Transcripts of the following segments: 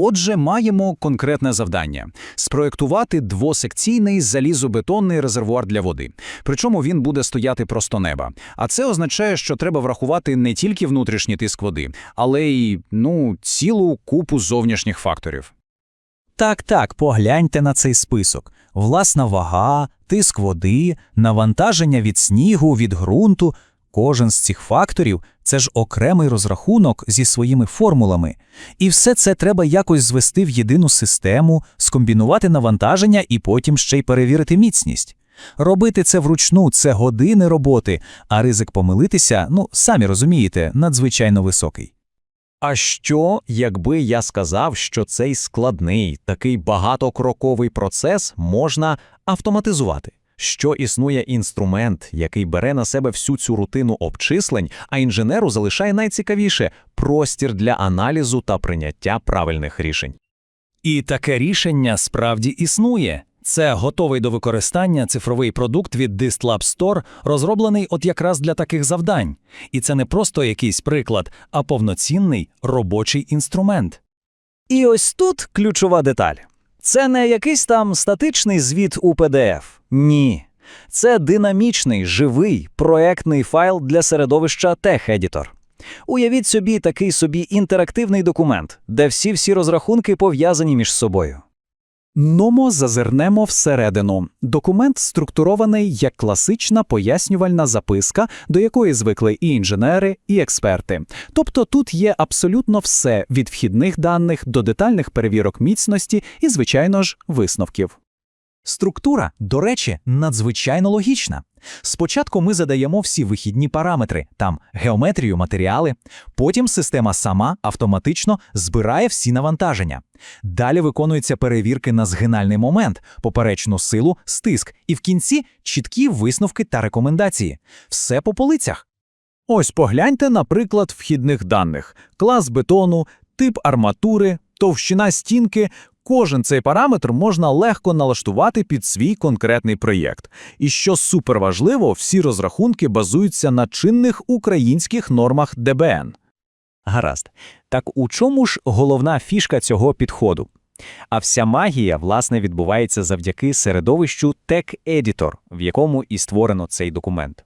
Отже, маємо конкретне завдання спроектувати двосекційний залізобетонний резервуар для води. Причому він буде стояти просто неба. А це означає, що треба врахувати не тільки внутрішній тиск води, але й ну, цілу купу зовнішніх факторів. Так, так, погляньте на цей список. Власна вага, тиск води, навантаження від снігу, від ґрунту. Кожен з цих факторів це ж окремий розрахунок зі своїми формулами. І все це треба якось звести в єдину систему, скомбінувати навантаження і потім ще й перевірити міцність. Робити це вручну це години роботи, а ризик помилитися, ну самі розумієте, надзвичайно високий. А що, якби я сказав, що цей складний, такий багатокроковий процес можна автоматизувати? Що існує інструмент, який бере на себе всю цю рутину обчислень, а інженеру залишає найцікавіше простір для аналізу та прийняття правильних рішень. І таке рішення справді існує. Це готовий до використання цифровий продукт від Distlab Store, розроблений от якраз для таких завдань. І це не просто якийсь приклад, а повноцінний робочий інструмент. І ось тут ключова деталь. Це не якийсь там статичний звіт у PDF. Ні. Це динамічний, живий, проектний файл для середовища TechEditor. Уявіть собі такий собі інтерактивний документ, де всі-всі розрахунки пов'язані між собою. Номо зазирнемо всередину. Документ структурований як класична пояснювальна записка, до якої звикли і інженери, і експерти. Тобто тут є абсолютно все від вхідних даних до детальних перевірок міцності і, звичайно ж, висновків. Структура, до речі, надзвичайно логічна. Спочатку ми задаємо всі вихідні параметри, там геометрію, матеріали, потім система сама автоматично збирає всі навантаження. Далі виконуються перевірки на згинальний момент, поперечну силу, стиск, і в кінці чіткі висновки та рекомендації. Все по полицях. Ось погляньте, наприклад, вхідних даних: клас бетону, тип арматури, товщина стінки. Кожен цей параметр можна легко налаштувати під свій конкретний проєкт. І що суперважливо, всі розрахунки базуються на чинних українських нормах ДБН. Гаразд. Так у чому ж головна фішка цього підходу? А вся магія, власне, відбувається завдяки середовищу TechEditor, в якому і створено цей документ.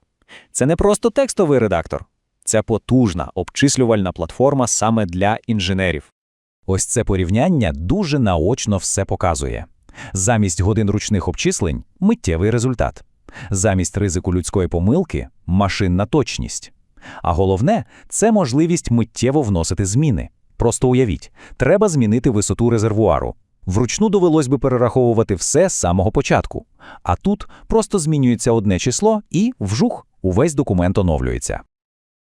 Це не просто текстовий редактор, це потужна обчислювальна платформа саме для інженерів. Ось це порівняння дуже наочно все показує. Замість годин ручних обчислень миттєвий результат. Замість ризику людської помилки машинна точність. А головне це можливість миттєво вносити зміни. Просто уявіть, треба змінити висоту резервуару. Вручну довелось би перераховувати все з самого початку. А тут просто змінюється одне число і вжух, увесь документ оновлюється.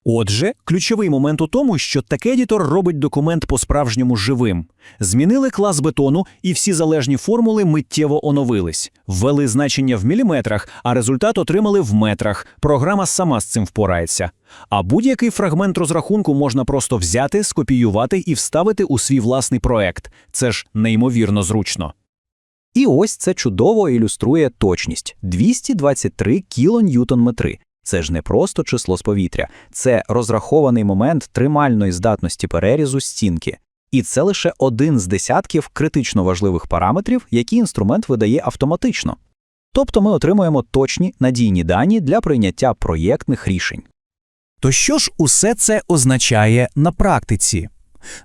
Отже, ключовий момент у тому, що TechEditor робить документ по-справжньому живим. Змінили клас бетону, і всі залежні формули миттєво оновились. Ввели значення в міліметрах, а результат отримали в метрах. Програма сама з цим впорається. А будь-який фрагмент розрахунку можна просто взяти, скопіювати і вставити у свій власний проект. Це ж неймовірно зручно. І ось це чудово ілюструє точність 223 кілоньютон-метри. Це ж не просто число з повітря, це розрахований момент тримальної здатності перерізу стінки. І це лише один з десятків критично важливих параметрів, які інструмент видає автоматично. Тобто ми отримуємо точні надійні дані для прийняття проєктних рішень. То що ж усе це означає на практиці?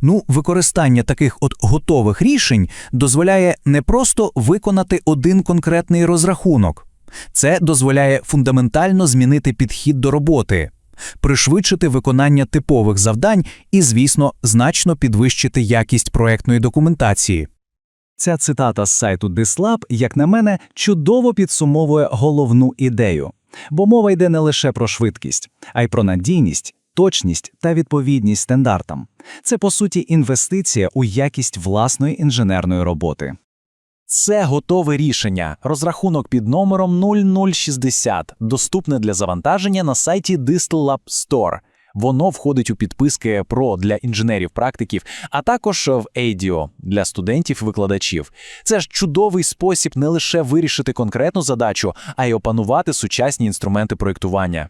Ну, використання таких от готових рішень дозволяє не просто виконати один конкретний розрахунок. Це дозволяє фундаментально змінити підхід до роботи, пришвидшити виконання типових завдань і, звісно, значно підвищити якість проектної документації. Ця цитата з сайту Dislab, як на мене, чудово підсумовує головну ідею, бо мова йде не лише про швидкість, а й про надійність, точність та відповідність стандартам. Це, по суті, інвестиція у якість власної інженерної роботи. Це готове рішення, розрахунок під номером 0060, доступне для завантаження на сайті DistLab Store. Воно входить у підписки Pro для інженерів-практиків, а також в ADIO для студентів-викладачів. Це ж чудовий спосіб не лише вирішити конкретну задачу, а й опанувати сучасні інструменти проєктування.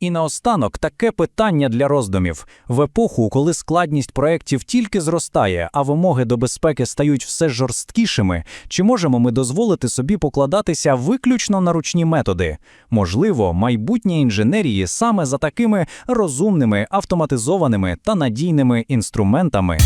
І наостанок таке питання для роздумів. В епоху, коли складність проєктів тільки зростає, а вимоги до безпеки стають все жорсткішими, чи можемо ми дозволити собі покладатися виключно на ручні методи? Можливо, майбутнє інженерії саме за такими розумними, автоматизованими та надійними інструментами.